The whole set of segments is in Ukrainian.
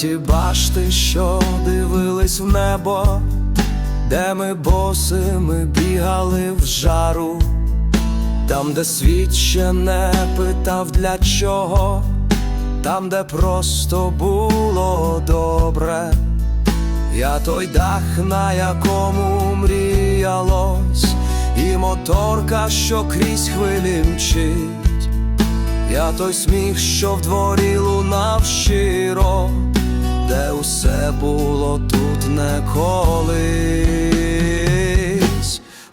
ті башти, що дивились в небо, де ми босими бігали в жару, там, де світ ще не питав для чого, там, де просто було добре. Я той дах, на якому мріялось, і моторка, що крізь хвилі мчить. Я той сміх, що в дворі лунав щиро, усе було тут не колись.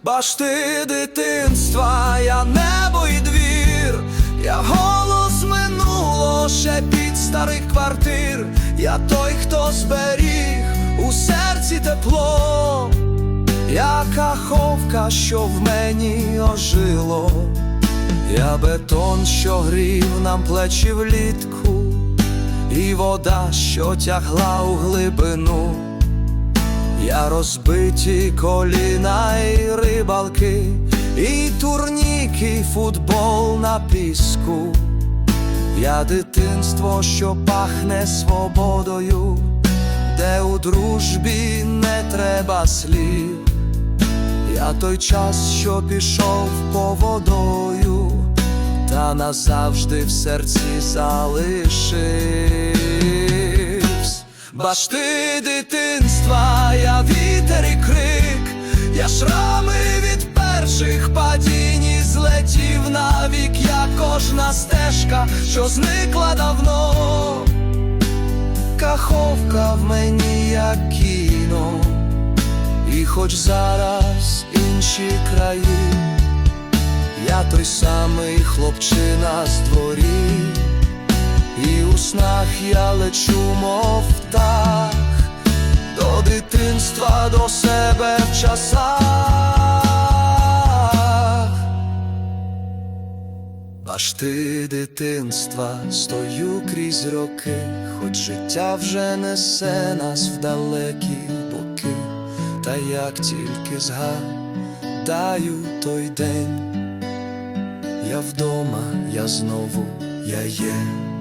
Башти дитинства, я небо і двір, я голос минуло, шепіт старих квартир, я той, хто зберіг у серці тепло, я каховка, що в мені ожило. Я бетон, що грів нам плечі влітку, і вода, що тягла у глибину, я розбиті коліна і рибалки, і турніки, футбол на піску, я дитинство, що пахне свободою, де у дружбі не треба слів. Я той час, що пішов поводою, та назавжди в серці залишився. Башти дитинства, я вітер і крик, я шрами від перших падінь і злетів навік, я кожна стежка, що зникла давно, каховка в мені, як кіно. І хоч зараз інші краї, я той самий хлопчина з дворів, і у снах я лечу, мов птах, до дитинства, до себе в часах. Аж ти дитинства стою крізь роки, хоч життя вже несе нас в далекі боки. Та як тільки згадаю той день, я вдома, я знову я є.